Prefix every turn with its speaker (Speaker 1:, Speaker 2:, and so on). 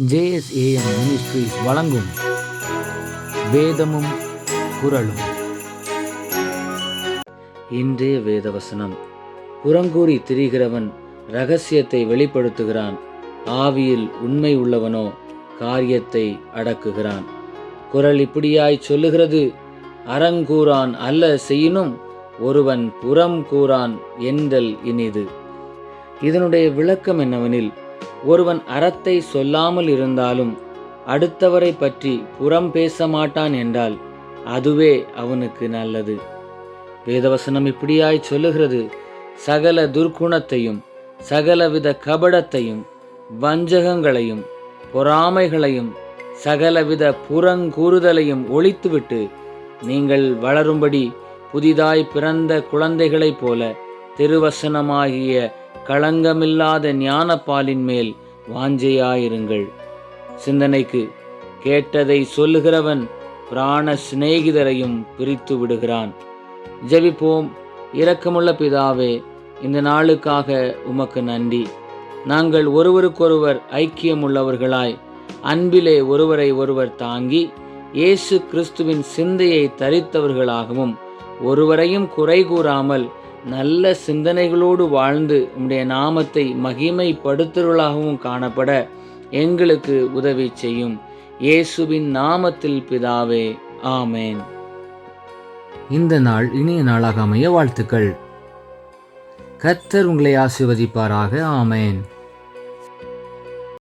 Speaker 1: JSAM ministries வழங்கும் வேதமும் குரலும் இன்றைய வேதவசனம். புறங்கூறி திரிகிறவன் ரகசியத்தை வெளிப்படுத்துகிறான். ஆவியில் உண்மை உள்ளவனோ காரியத்தை அடக்குகிறான். குரல் இப்படியாய் சொல்லுகிறது அறங்கூறான் அல்ல செய்யினும் ஒருவன் புறம் கூறான் எந்தல் இனிது. இதனுடைய விளக்கம் என்னவெனில் ஒருவன் அறத்தை சொல்லாமல் இருந்தாலும் அடுத்தவரை பற்றி புறம் பேச மாட்டான் என்றால் அதுவே அவனுக்கு நல்லது. வேதவசனம் இப்படியாய் சொல்லுகிறது. சகல துர்க்குணத்தையும் சகலவித கபடத்தையும் வஞ்சகங்களையும் பொறாமைகளையும் சகலவித புறங்கூறுதலையும் ஒழித்துவிட்டு நீங்கள் வளரும்படி புதிதாய் பிறந்த குழந்தைகளைப் போல திருவசனமாகிய களங்கமில்லாத ஞானப்பாலின் மேல் வாஞ்சையாயிருங்கள். சிந்தனைக்கு கேட்டதை சொல்லுகிறவன் பிராண சிநேகிதரையும் பிரித்து விடுகிறான். ஜெபிப்போம். இரக்கமுள்ள பிதாவே இந்த நாளுக்காக உமக்கு நன்றி. நாங்கள் ஒருவருக்கொருவர் ஐக்கியமுள்ளவர்களாய் அன்பிலே ஒருவரை ஒருவர் தாங்கி இயேசு கிறிஸ்துவின் சிந்தையை தரித்தவர்களாகவும் ஒருவரையும் குறை கூறாமல் நல்ல சிந்தனைகளோடு வாழ்ந்து உம்முடைய நாமத்தை மகிமைப்படுத்துவர்களாகவும் காணப்பட எங்களுக்கு உதவி செய்யும். இயேசுவின் நாமத்தில் பிதாவே ஆமேன். இந்த நாள் இனிய நாளாக அமைய வாழ்த்துக்கள். கர்த்தர் உங்களை ஆசிர்வதிப்பாராக ஆமேன்.